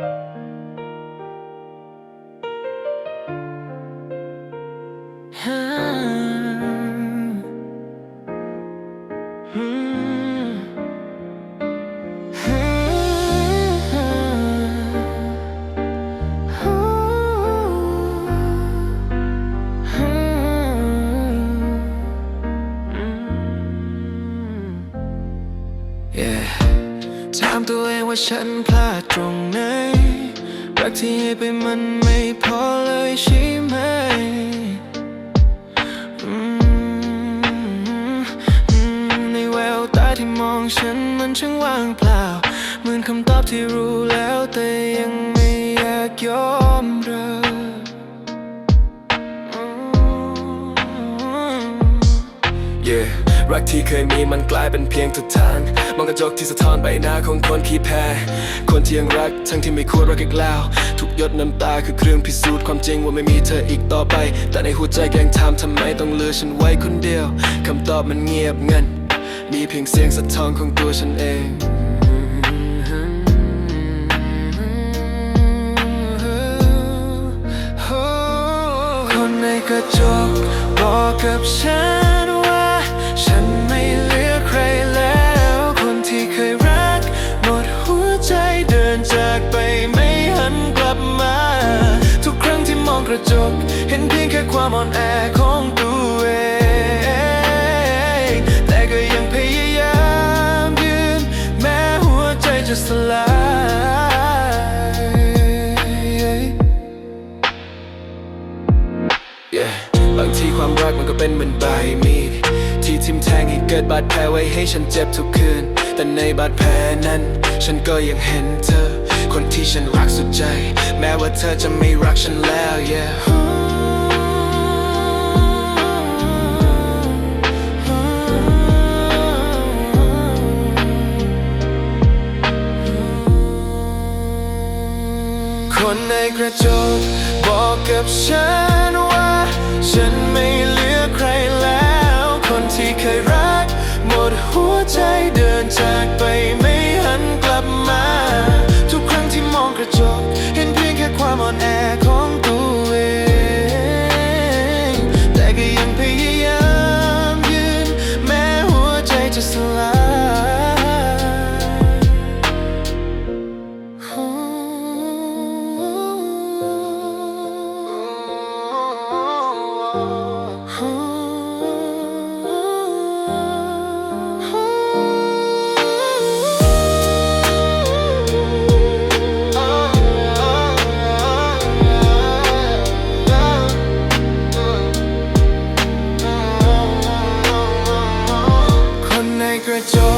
Música ถามตัวเองว่าฉันพลาดตรงไหนรักที่ให้ไปมันไม่พอเลยใช่ไหมในแววตาที่มองฉันมันช่างว่างเปล่า เหมือนคำตอบที่รู้แล้วแต่ยังไม่อยากยอมรับ Yeah รักที่เคยมีมันกลายเป็นเพียงทุกทานมองกระจกที่สะท้อนใบหน้าของคนขี้แพ้ คนที่ยังรักทั้งที่ไม่ควรรักอีกแล้ว ทุกหยดน้ำตาคือเครื่องพิสูจน์ความจริงว่าไม่มีเธออีกต่อไป แต่ในหัวใจแกงถามทำไมต้องเลือฉันไว้คนเดียวคำตอบมันเงียบงันมีเพียงเสียงสะท้อนของตัวฉันเองคนในกระจกบอกกับฉัน ระจก เห็นเพียงแค่ความอ่อนแอของตัวเองแต่ก็ยังพยายามยืน แม้หัวใจจะสลาย Yeah บางทีความรักมันก็เป็นเหมือนใบมีดที่ทิ่มแทงให้เกิดบาดแผลไว้ให้ฉันเจ็บทุกคืน แต่ในบาดแผลนั้น ฉันก็ยังเห็นเธอ คนที่ฉันรักสุดใจ แม้ว่าเธอจะไม่รักฉันแล้ว yeah คนในกระจกบอกกับฉันว่าฉันไม่ 그저